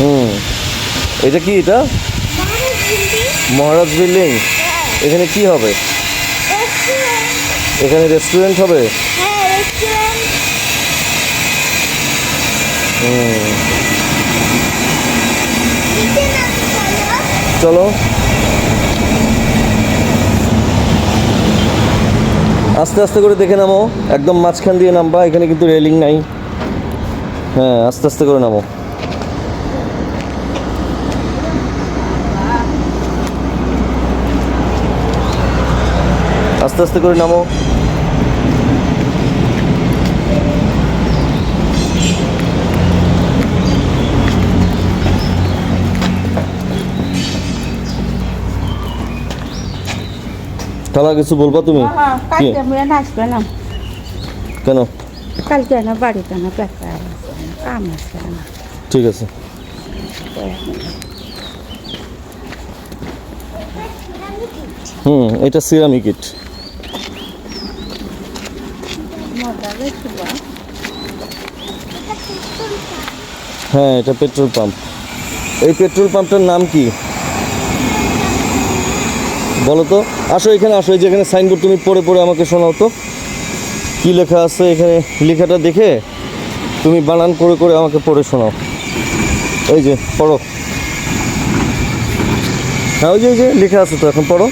হুম। এটা কি এটা? মহারাজ বিল্ডিং? এখানে কি হবে? এখানে রেস্টুরেন্ট হবে? চলো। আস্তে আস্তে করে দেখে নামো। একদম মাঝখান দিয়ে নামবা, এখানে কিন্তু রেলিং নাই। হ্যাঁ আস্তে আস্তে করে নামো। আস্তে আস্তে করে নামো। খালা কিছু বলবা তুমি? কালকে মেয়ে আসবে না। কেন? কালকে না বাড়িতে না কাম আছে না। ঠিক আছে। হুম এটা সিরামিক ইট মজা বেশি বা হ্যাঁ এটা পেট্রোল পাম্প। এই পেট্রোল পাম্পটার নাম কি? বলো তো। আসো এখানে, আসো। এই যে এখানে সাইনবোর্ড তুমি পড়ে পড়ে আমাকে শোনাও তো। কি লেখা আছে এখানে? লেখাটা দেখে তুমি বানান করে করে আমাকে পড়ে শোনাও। এই যে, পড়ো। হ্যাঁ ওই যে লেখা আছে তো, এখন পড়ো।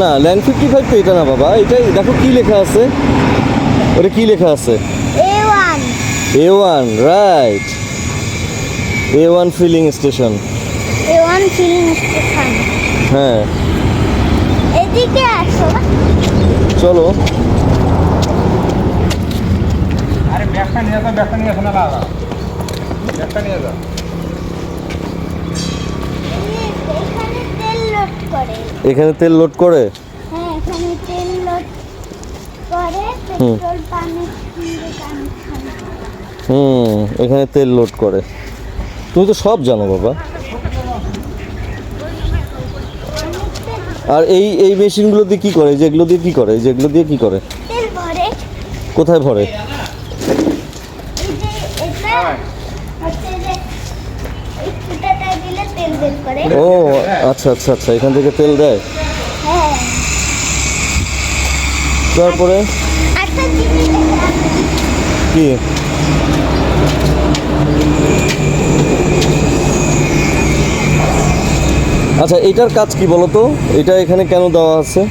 না ল্যান্ড ফিফটি ফাইভ তো এটা না বাবা এটাই দেখো কি লেখা আছে। ওটা কি লেখা আছে? A1 A one right A one filling station A1 filling station হ্যাঁ। এদিকে আসো। চলো। আরে ব্যাগটা নিয়ে যাও ব্যাগটা নিয়ে আসো না বাবা ব্যাগটা নিয়ে যাও এখানে তেল লোড করে। এখানে তেল লোড করে? হ্যাঁ এখানে তেল লোড করে পেট্রোল পাম্পের হুম এখানে তেল লোড করে। তুমি তো সব জানো বাবা। আর এই এই মেশিনগুলো দিয়ে কী করে? যেগুলো দিয়ে কী করে? যেগুলো দিয়ে কী করে? কোথায় ভরে? করে। ও আচ্ছা আচ্ছা আচ্ছা এখান থেকে তেল দেয়? হ্যাঁ। তারপরে? একটা জিনিস আছে। কি? আচ্ছা এটার কাজ কি বলতো? এটা এখানে কেন দেওয়া আছে?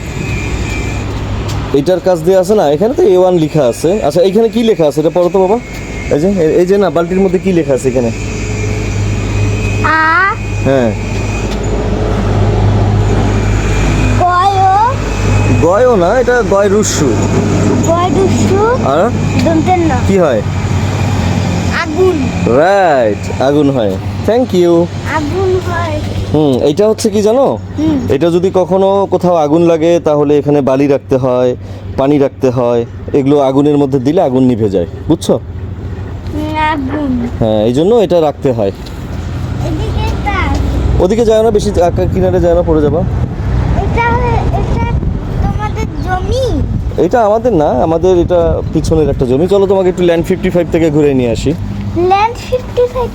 এটার কাজ দিয়ে আছে না? এখানে তো এ ওয়ান লেখা আছে। আচ্ছা এখানে কি লেখা আছে? এটা পড়ো তো বাবা। এই যে এই যে না বালতির মধ্যে কি লেখা আছে এখানে? আ হ্যাঁ। গয়ও। না এটা গয় রুসু। গয় দুশো আর? দন্তের ন। কি হয়? আগুন। রাইট আগুন হয়। থ্যাংক ইউ আগুন হয়। হুম এটা হচ্ছে কি জানো? এটা যদি কখনো কোথাও আগুন লাগে তাহলে এখানে বালি রাখতে হয় পানি রাখতে হয়। এগুলো আগুনের মধ্যে দিলে আগুন নিভে যায়। বুঝছ? আগুন। হ্যাঁ এই জন্য এটা রাখতে হয়। ওদিকে যায় না বেশি কিনারে যায় না পড়ে যাবা। এটা এটা তোমাদের জমি? এটা আমাদের না আমাদের এটা পিছনের একটা জমি। চলো তোমাকে একটু ল্যান্ড ফিফটি ফাইভ থেকে ঘুরে নিয়ে আসি। ল্যান্ড ফিফটি ফাইভ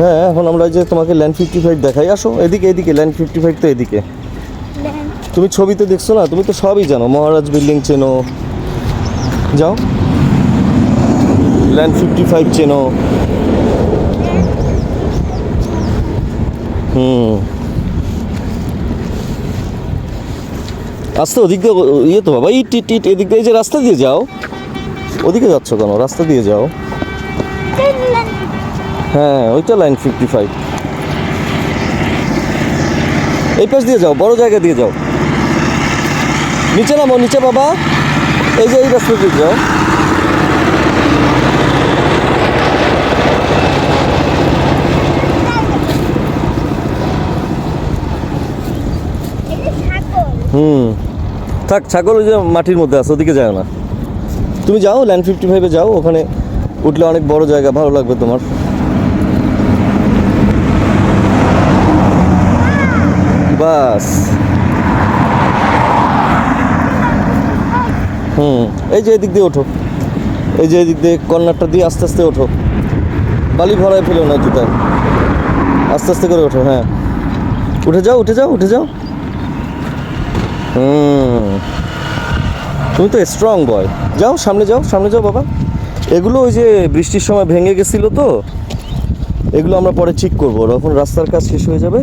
হ্যাঁ এখন আমরা এই যে তোমাকে ল্যান্ড ফিফটি ফাইভ দেখাই আসো এদিকে এদিকে ল্যান্ড ফিফটি ফাইভ তো এদিকে। তুমি ছবিতে দেখছ না? তুমি তো সবই জানো মহারাজ বিল্ডিং চেনো। যাও। ল্যান্ড ফিফটি ফাইভ চেনো। হুম। আস্তে ওদিক দিয়ে ইয়ে তো বাবা, ইট ইট ইট, এদিক দিয়ে এই যে রাস্তা দিয়ে যাও। ওদিকে যাচ্ছ কেন? রাস্তা দিয়ে যাও। হ্যাঁ ওইটা লাইন ফিফটি ফাইভ। এই পাশ দিয়ে যাও, বড় জায়গা দিয়ে যাও। নিচে নামো, নিচে বাবা। এই যে এই রাস্তা দিয়ে যাও। হুম। থাক, ছাগল ওই যে মাটির মধ্যে আছে, ওদিকে যাও না। তুমি যাও ল্যান্ড ফিফটি ফাইভে যাও, ওখানে উঠলে অনেক বড় জায়গা, ভালো লাগবে তোমার। বাস। হুম, এই যে এদিক দিয়ে ওঠো। এই যে এদিক দিয়ে কর্নারটা দিয়ে আস্তে আস্তে ওঠো। বালি ভরায় ফেলো না জুতায়। আস্তে আস্তে করে ওঠো হ্যাঁ। উঠে যাও উঠে যাও উঠে যাও। হুম। তুমি তো স্ট্রং বয় যাও, সামনে যাও সামনে যাও বাবা। এগুলো ওই যে বৃষ্টির সময় ভেঙে গেছিল তো, এগুলো আমরা পরে ঠিক করব। যখন রাস্তার কাজ শেষ হয়ে যাবে,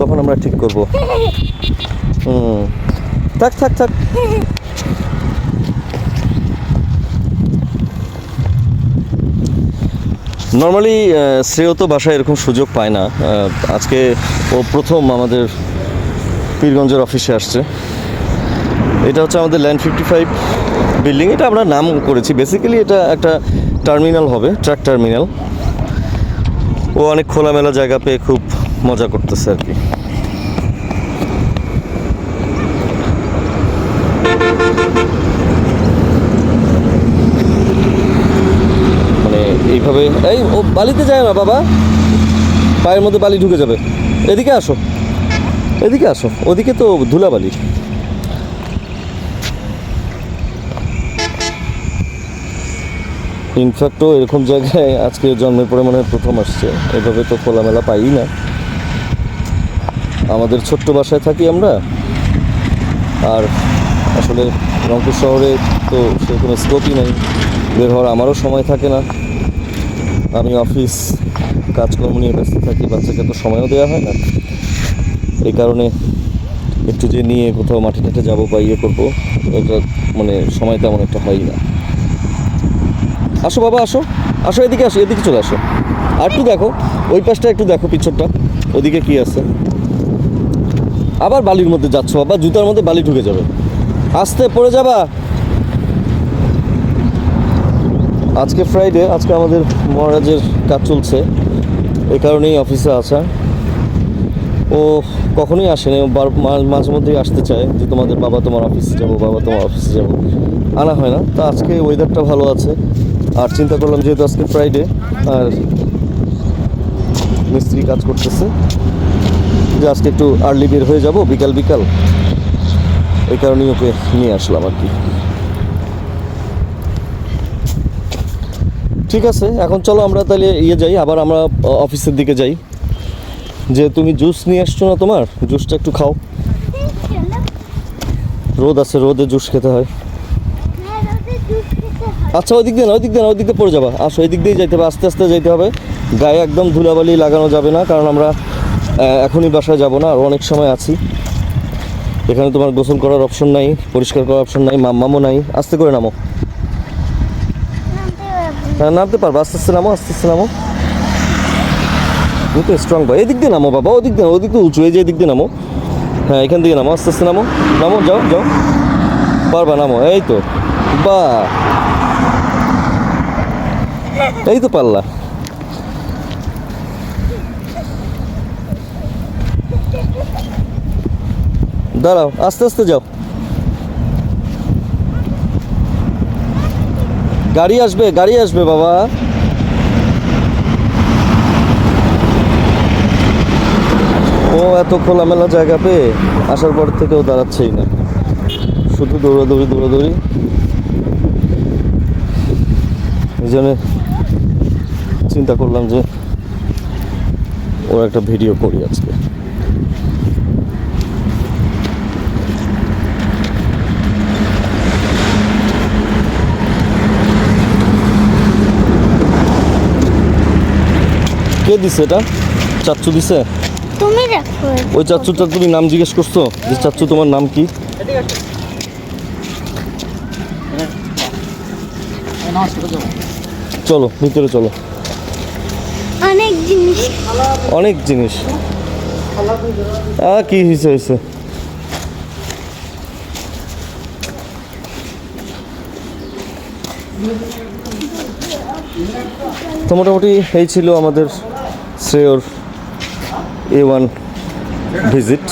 তখন আমরা ঠিক করব। হুম। থাক থাক থাক। নর্মালি শ্রেয় তো বাসায় এরকম সুযোগ পায় না। আজকে ও প্রথম আমাদের পীরগঞ্জের অফিসে আসছে। এটা হচ্ছে আমাদের ল্যান্ড ফিফটি ফাইভ বিল্ডিং এটা আমরা নাম করেছি। বেসিক্যালি এটা একটা টার্মিনাল হবে ট্রাক টার্মিনাল ও অনেক খোলামেলা জায়গা পেয়ে খুব মজা করতেছে আর কি। মানে এইভাবে, এই ও বালিতে যায় না বাবা। পায়ের মধ্যে বালি ঢুকে যাবে। এদিকে আসো। এদিকে আসো। ওদিকে তো ধুলাবালি। ইনফ্যাক্টও এরকম জায়গায় আজকে জন্মের পরে মনে হয় প্রথম আসছে। এভাবে তো খোলামেলা পাই না। আমাদের ছোট্ট বাসায় থাকি আমরা। আর আসলে রংপুর শহরে তো সেরকম স্কোপই নেই। বের হওয়ার আমারও সময় থাকে না। আমি অফিস কাজকর্ম নিয়ে ব্যস্ত থাকি, বাচ্চাকে তো সময়ও দেওয়া হয় না। এই কারণে একটু যে নিয়ে কোথাও মাঠে টাঠে যাব বা ইয়ে করব এটা মানে সময় তেমন একটা হয় না। আসো বাবা, আসো। আসো এদিকে আসো, এদিকে চলে আসো। আর একটু দেখো, ওই পাশটা একটু দেখো পিছরটা ওদিকে কি আছে? আবার বালির মধ্যে যাচ্ছ বাবা, জুতার মধ্যে বালি ঢুকে যাবে। আস্তে পড়ে যাবা। আজকে ফ্রাইডে আজকে আমাদের মহারাজের কাজ চলছে। এই কারণেই অফিসে আসা ও কখনোই আসেনি মাঝে মধ্যেই আসতে চায় যে তোমাদের বাবা তোমার অফিসে যাব, বাবা তোমার অফিসে যাব। আনা হয় না। তা আজকে ওয়েদারটা ভালো আছে। আর চিন্তা করলাম যেহেতু আজকে ফ্রাইডে আর মিস্ত্রি কাজ করতেছে, যে আজকে একটু আর্লি বের হয়ে যাব, বিকাল বিকাল। এই কারণেই ওকে নিয়ে আসলাম আর কি। ঠিক আছে, এখন চলো আমরা তাহলে ইয়ে যাই, আবার আমরা অফিসের দিকে যাই। যে তুমি জুস নিয়ে আসছো না তোমার? জুসটা একটু খাও। রোদ আছে, রোদে জুস খেতে হয়। আচ্ছা ওই দিক দিয়ে না ওই দিক দিয়ে না ওই দিক দিয়ে পড়ে যাবা। আসো ওই দিক দিয়েই যাইতে হবে, আস্তে আস্তে যাইতে হবে। গায়ে একদম ধুলাবালি লাগানো যাবে না, কারণ আমরা এখনই বাসায় যাব না, আর অনেক সময় আছি। এখানে তোমার গোসল করার অপশন নাই, পরিষ্কার করার অপশন নাই মাম্মামও নাই। আস্তে করে নামো। হ্যাঁ নামতে পারব, আস্তে আস্তে নামো, আস্তে আস্তে নামো। তুমি তো স্ট্রং ভাই। এদিক দিয়ে নামো বাবা, ওদিক দিয়ে ওদিক দিয়ে উঁচু, এই যে এদিক দিয়ে নামো। হ্যাঁ এখান থেকে নামো, আস্তে আস্তে নামো। নামো, যাও যাও। পারবা, নামো, এই তো। বা এই তো পারলা দাঁড়াও, আস্তে আস্তে যাও। গাড়ি আসবে গাড়ি আসবে বাবা। ও এত খোলামেলা জায়গা পেয়ে আসার পর থেকেও দাঁড়াচ্ছেই না। শুধু দৌড়াদৌড়ি দৌড়াদৌড়ি। এই জন্য চিন্তা করলাম যে ওর একটা ভিডিও করি আজকে। কে দিছে এটা? চাচ্চু দিছে? তুমি রাখো ওই চাচ্চুটা তুমি নাম জিজ্ঞেস করছ? যে চাচ্চু তোমার নাম কি? চলো ভিতরে চলো। অনেক জিনিস। কি হিসে হয়েছে তো মোটামুটি এই ছিল আমাদের শ্রেয়র এ ওয়ান ভিজিট